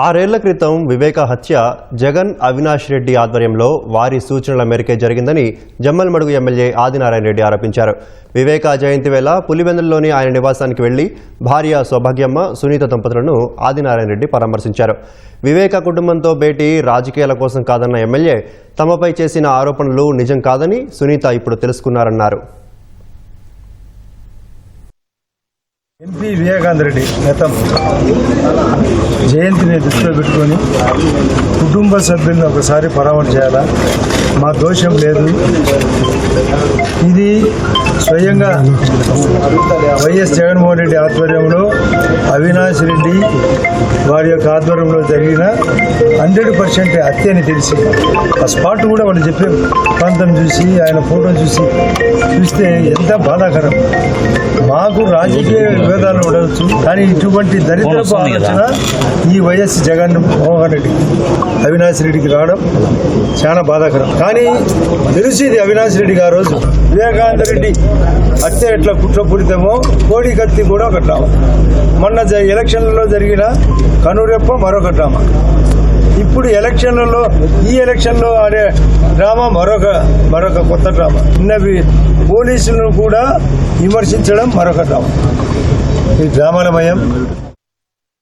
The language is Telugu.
ఆరేళ్ళ క్రితం వివేక హత్య జగన్ అవినాష్ రెడ్డి ఆధ్వర్యంలో వారి సూచనల మేరకే జరిగిందని జమ్మలమడుగు ఎమ్మెల్యే ఆదినారాయణ రెడ్డి ఆరోపించారు. వివేక జయంతి వేళ పులివెందుల్లోని ఆయన నివాసానికి వెళ్ళి భార్య సౌభాగ్యమ్మ సునీత దంపతులను ఆదినారాయణ రెడ్డి పరామర్శించారు. వివేక కుటుంబంతో భేటీ రాజకీయాల కోసం కాదన్న ఎమ్మెల్యే తమపై చేసిన ఆరోపణలు నిజం కాదని సునీత ఇప్పుడు తెలుసుకున్నారన్నారు. ఎంపీ వివేకానంద రెడ్డి గతం జయంతిని దృష్టిలో పెట్టుకొని కుటుంబ సభ్యులను ఒకసారి పరామర్శ చేయాలా? మా దోషం లేదు. ఇది స్వయంగా వైఎస్ జగన్మోహన్ రెడ్డి ఆధ్వర్యంలో అవినాష్ రెడ్డి వారి యొక్క ఆధ్వర్యంలో జరిగిన హండ్రెడ్ పర్సెంట్ హత్య అని తెలిసి ఆ స్పాట్ కూడా వాళ్ళు చెప్పారు. ప్రాంతం చూసి ఆయన ఫోటో చూసి చూస్తే ఎంత బాధాకరం. మాకు రాజకీయ విభేదాలు ఉండవచ్చు కానీ ఇటువంటి దరిద్రపు ఆలోచన ఈ వైఎస్ జగన్ మోహన్ రెడ్డి అవినాష్ రెడ్డికి రావడం చాలా బాధాకరం. కానీ తెలిసింది అవినాష్ రెడ్డి గారు రోజు. వివేకానంద రెడ్డి హత్య ఎట్లా కుట్రపూరితమో కోడి కత్తి కూడా ఒక డ్రామా. మొన్న ఎలక్షన్లలో జరిగిన కనురెప్ప మరొక డ్రామా. ఇప్పుడు ఎలక్షన్లలో ఈ ఎలక్షన్లో ఆడే డ్రామా మరొక మరొక కొత్త డ్రామా. నిన్నవి పోలీసులను కూడా విమర్శించడం మరొక డ్రామా. ఈ డ్రామాల భయం.